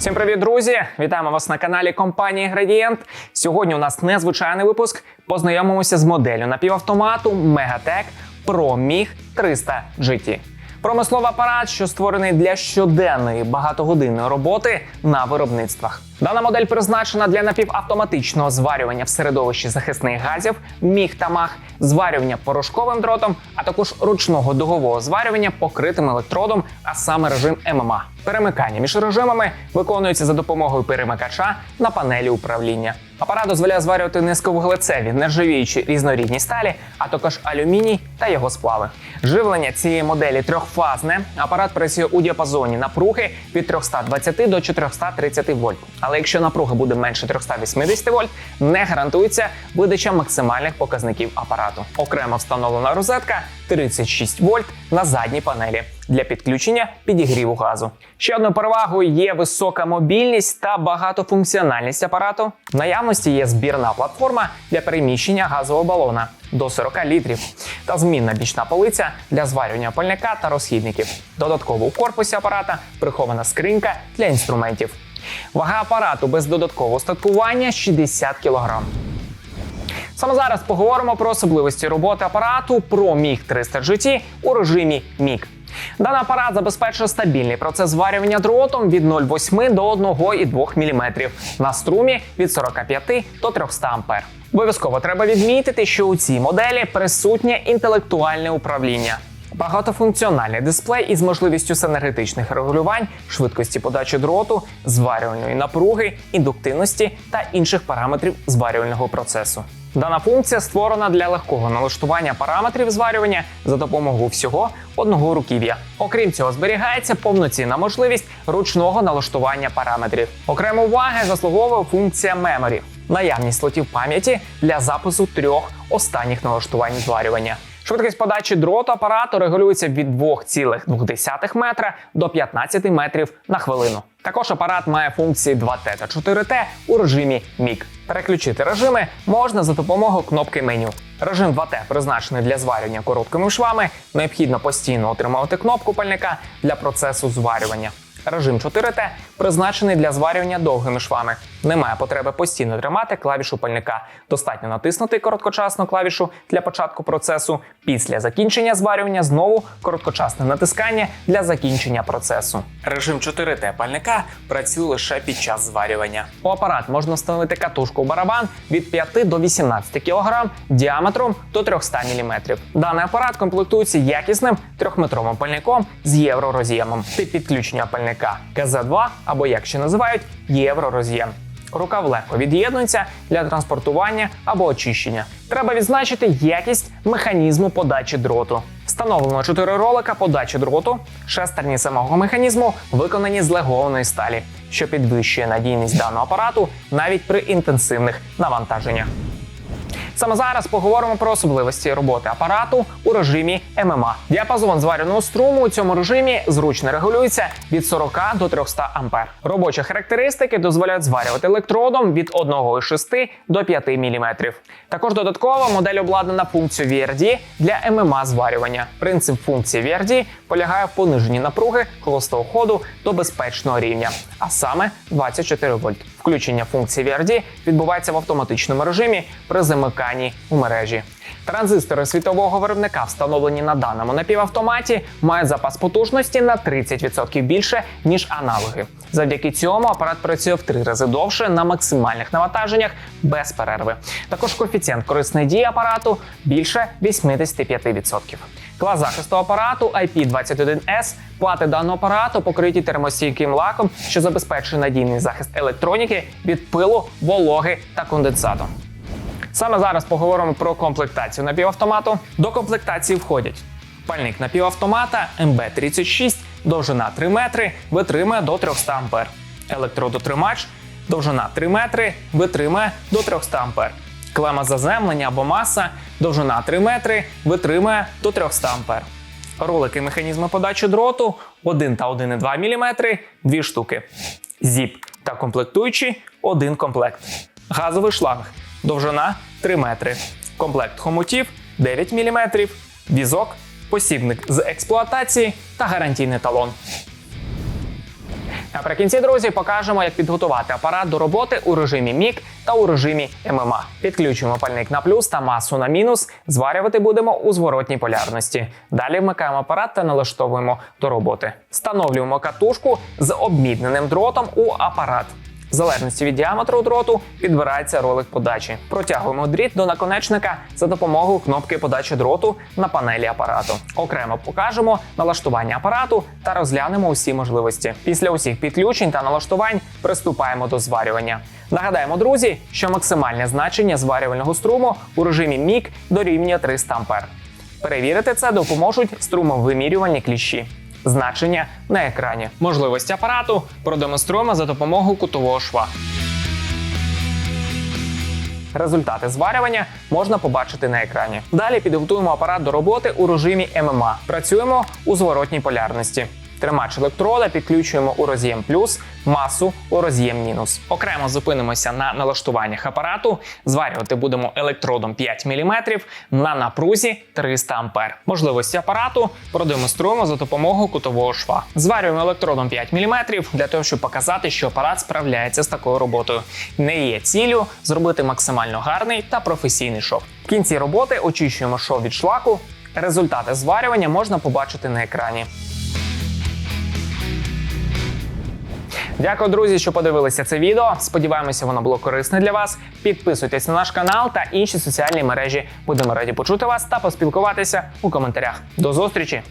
Всім привіт, друзі! Вітаємо вас на каналі компанії Градієнт. Сьогодні у нас незвичайний випуск. Познайомимося з моделлю напівавтомату Megatech Pro MiG 300 GT. Промисловий апарат, що створений для щоденної багатогодинної роботи на виробництвах. Дана модель призначена для напівавтоматичного зварювання в середовищі захисних газів, міг та мах, зварювання порошковим дротом, а також ручного дугового зварювання покритим електродом, а саме режим ММА. Перемикання між режимами виконується за допомогою перемикача на панелі управління. Апарат дозволяє зварювати низьковуглецеві, нержавіючі різнорідні сталі, а також алюміній та його сплави. Живлення цієї моделі трьохфазне. Апарат працює у діапазоні напруги від 320 до 430 вольт. Але якщо напруга буде менше 380 вольт, не гарантується видача максимальних показників апарату. Окремо встановлена розетка 36 вольт на задній панелі для підключення підігріву газу. Ще одною перевагою є висока мобільність та багатофункціональність апарату. В наявності є збірна платформа для переміщення газового балона до 40 літрів та змінна бічна полиця для зварювання пальника та розхідників. Додатково у корпусі апарата прихована скринька для інструментів. Вага апарату без додаткового устаткування 60 кг. Саме зараз поговоримо про особливості роботи апарату про MiG 300 GT у режимі MiG. Даний апарат забезпечує стабільний процес зварювання дротом від 0,8 до 1,2 мм на струмі від 45 до 300 А. Обов'язково треба відмітити, що у цій моделі присутнє інтелектуальне управління. Багатофункціональний дисплей із можливістю синергетичних регулювань, швидкості подачі дроту, зварювальної напруги, індуктивності та інших параметрів зварювального процесу. Дана функція створена для легкого налаштування параметрів зварювання за допомогою всього одного руків'я. Окрім цього, зберігається повноцінна можливість ручного налаштування параметрів. Окремо уваги заслуговує функція Memory – наявність слотів пам'яті для запису трьох останніх налаштувань зварювання. Швидкість подачі дроту апарату регулюється від 2,2 метра до 15 метрів на хвилину. Також апарат має функції 2T та 4T у режимі MIG. Переключити режими можна за допомогою кнопки меню. Режим 2T призначений для зварювання короткими швами. Необхідно постійно отримувати кнопку пальника для процесу зварювання. Режим 4T призначений для зварювання довгими швами. Немає потреби постійно тримати клавішу пальника. Достатньо натиснути короткочасну клавішу для початку процесу. Після закінчення зварювання знову короткочасне натискання для закінчення процесу. Режим 4T пальника працює лише під час зварювання. У апарат можна встановити катушку барабан від 5 до 18 кг діаметром до 300 мм. Даний апарат комплектується якісним трьохметровим пальником з євророз'ємом. Тип підключення пальника КЗ2 або як ще називають євророз'єм. Рукав легко від'єднується для транспортування або очищення. Треба відзначити якість механізму подачі дроту. Встановлено 4 ролика подачі дроту. Шестерні самого механізму виконані з легованої сталі, що підвищує надійність даного апарату навіть при інтенсивних навантаженнях. Саме зараз поговоримо про особливості роботи апарату у режимі ММА. Діапазон зварюваного струму у цьому режимі зручно регулюється від 40 до 300 А. Робочі характеристики дозволяють зварювати електродом від 1,6 до 5 мм. Також додатково модель обладнана функцією VRD для ММА зварювання. Принцип функції VRD полягає в пониженні напруги холостого ходу до безпечного рівня, а саме 24 вольт. Включення функції VRD відбувається в автоматичному режимі при замиканні у мережі. Транзистори світового виробника, встановлені на даному напівавтоматі, мають запас потужності на 30% більше, ніж аналоги. Завдяки цьому апарат працює в три рази довше на максимальних навантаженнях без перерви. Також коефіцієнт корисної дії апарату більше 85%. Клас захисту апарату IP21S. Плати даного апарату покриті термостійким лаком, що забезпечує надійний захист електроніки від пилу, вологи та конденсату. Саме зараз поговоримо про комплектацію напівавтомату. До комплектації входять пальник напівавтомата МБ36, довжина 3 метри, витримує до 300 А. Електродотримач, довжина 3 метри, витримує до 300 А. Клема заземлення або маса, довжина 3 метри, витримує до 300 А. Ролики механізму подачі дроту 1 та 1,2 мм, 2 штуки. Зіп та комплектуючі 1 комплект. Газовий шланг. Довжина 3 метри. Комплект хомутів 9 мм. Візок, посібник з експлуатації та гарантійний талон. Наприкінці, друзі, покажемо, як підготувати апарат до роботи у режимі МІК та у режимі ММА. Підключуємо пальник на плюс та масу на мінус. Зварювати будемо у зворотній полярності. Далі вмикаємо апарат та налаштовуємо до роботи. Встановлюємо катушку з обмідненим дротом у апарат. В залежності від діаметру дроту підбирається ролик подачі. Протягуємо дріт до наконечника за допомогою кнопки подачі дроту на панелі апарату. Окремо покажемо налаштування апарату та розглянемо усі можливості. Після усіх підключень та налаштувань приступаємо до зварювання. Нагадаємо, друзі, що максимальне значення зварювального струму у режимі МІК дорівнює 300 А. Перевірити це допоможуть струмовимірювальні кліщі. Значення на екрані. Можливості апарату продемонструємо за допомогою кутового шва. Результати зварювання можна побачити на екрані. Далі підготуємо апарат до роботи у режимі ММА. Працюємо у зворотній полярності. Тримач електрода підключуємо у роз'єм плюс, масу у роз'єм мінус. Окремо зупинимося на налаштуваннях апарату. Зварювати будемо електродом 5 мм на напрузі 300 А. Можливості апарату продемонструємо за допомогою кутового шва. Зварюємо електродом 5 мм для того, щоб показати, що апарат справляється з такою роботою. Не є ціллю зробити максимально гарний та професійний шов. В кінці роботи очищуємо шов від шлаку. Результати зварювання можна побачити на екрані. Дякую, друзі, що подивилися це відео. Сподіваємося, воно було корисне для вас. Підписуйтесь на наш канал та інші соціальні мережі. Будемо раді почути вас та поспілкуватися у коментарях. До зустрічі!